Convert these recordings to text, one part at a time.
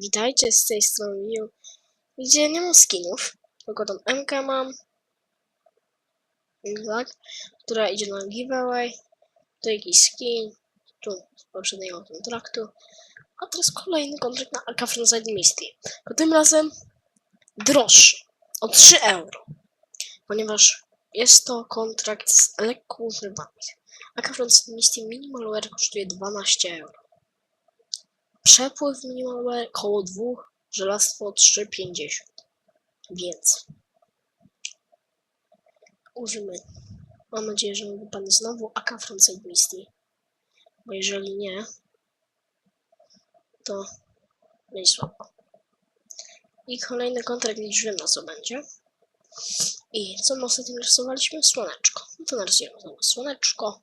Witajcie z tej strony gdzie nie mam skinów, tylko tą MK mam, która idzie na giveaway, tu jakiś skin, tu z poprzedniego kontraktu, a teraz kolejny kontrakt na AK Frontside Misty, tylko tym razem droższy, o 3 euro, ponieważ jest to kontrakt z lekko używami. AK Frontside Misty Minimalware kosztuje 12 euro. Przepływ minimalware koło 2, żelastwo 3,50. Więc użymy. Mam nadzieję, że mi wypadnie znowu AK Frontside Misty. Bo jeżeli nie, to będzie słabo. I kolejny kontrakt liczyłem na co będzie. I co my ostatnio rysowaliśmy? Słoneczko. No to narysujemy znowu słoneczko.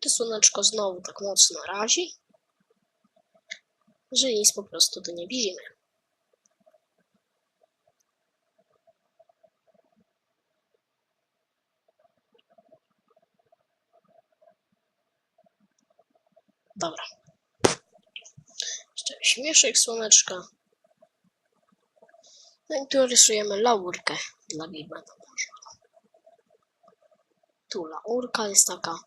To słoneczko znowu tak mocno razi, że nic po prostu tu nie widzimy. Dobra. Jeszcze śmieszek słoneczka. No i tu rysujemy laurkę dla Bibana. Tu laurka jest taka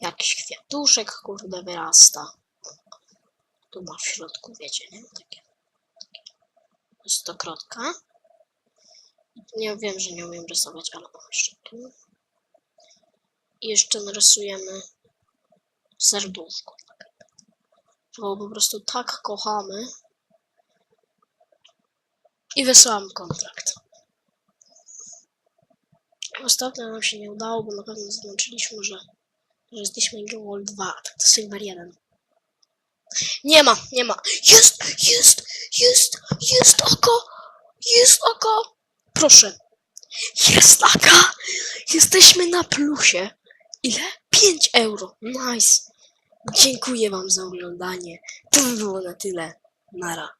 jakiś kwiatuszek, kurde, wyrasta. Tu ma w środku, wiecie, nie? Takie. Stokrotka. Nie wiem, że nie umiem rysować, ale mam jeszcze tu. I jeszcze narysujemy serduszko. Bo po prostu tak kochamy. I wysyłam kontrakt. Ostatnio nam się nie udało, bo na pewno zaznaczyliśmy, że że jesteśmy Gold 2, a tak to Silver 1. Nie ma, nie ma. Jest, jest, jest, jest oko, jest oko. Proszę. Jest aka. Jesteśmy na plusie. Ile? 5 euro. Nice. Dziękuję wam za oglądanie. To by było na tyle. Nara.